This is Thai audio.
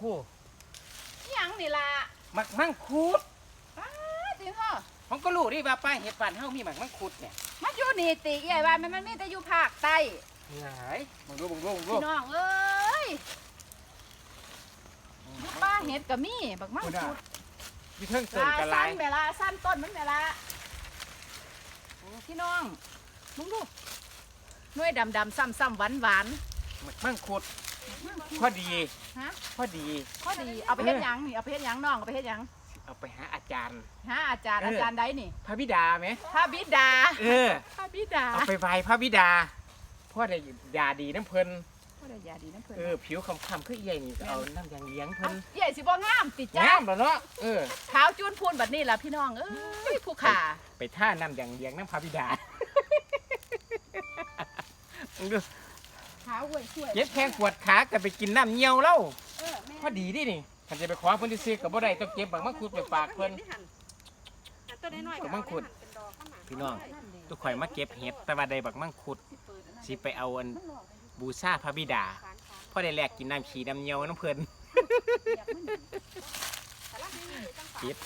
ครู่อิหยังนี่ล่ะหมักมังคุดป้าติงเหรอผมก็รู้ดิว่าป้าเห็ดบ้านเฮามีหมักมังคุดเนี่ยมันอยู่นี่ติใหญ่ว่ามันมันมีแต่อยู่ภาคใต้หลายมึงดูมึงดูมึงดูพี่น้องเอ้ยอยู่ป้าเห็ดก็มีบักมังคุดมีเทิงเกินลากะหลาสั้ยนเวลาสั้นต้นมันเวลาโอ้พี่น้องมึงดูหน่วยดำดำๆซ้ำซ้ำหวานหวาน หมักมังคุดๆพอดีฮะ พอดีพอดีเอาไปเฮ็ดหยังนี่เอาไปเฮ็ดหยังน้องเอาไปเฮ็ดหยังเอาไปหาอาจารย์ ฮะอาจารย์เอออ อาจารย์ใดนี่พระบิดาไหมพระบิดาเออ พระบิดาเอาไปไหว้พระบิดาพ่อได้ยาดีน้ำเพิ่นพ่อได้ยาดีน้ำเพิ่นเออผิวคำๆคือใหญ่นี่ก็เอาน้ำยางเลี้ยงเอ้าเพิ่นใหญ่สิบ่งามติจ้างามแล้วเนาะเออ ขาวจูนพูนแบบนี้ล่ะพี่น้องเอ้ยผู้ขา ไปท่าน้ำยางเลี้ยงน้ำพระบิดา มึงดู ขาวเว้ยช่วยเจ็บแข้งปวดขาก็ไปกินน้ำเงี้ยวแล้วเออแม่พอดีดินี่ถ้าจะไปขอเพิ่นซื้อๆก็บ่ได้ต้องเก็บบักมังคุดไปฝากเพิ่น ตัวน้อยๆบักมังคุดเป็นดอกข้างหลังพี่น้อง ทุกข่อยมาเก็บเห็ดแต่ว่าได้บักมังคุดสิไปเอาอันบูชาพระบิดาพอได้แลกกินน้ำขี้น้ำเงี้ยวน้ำเพิ่นเก็บ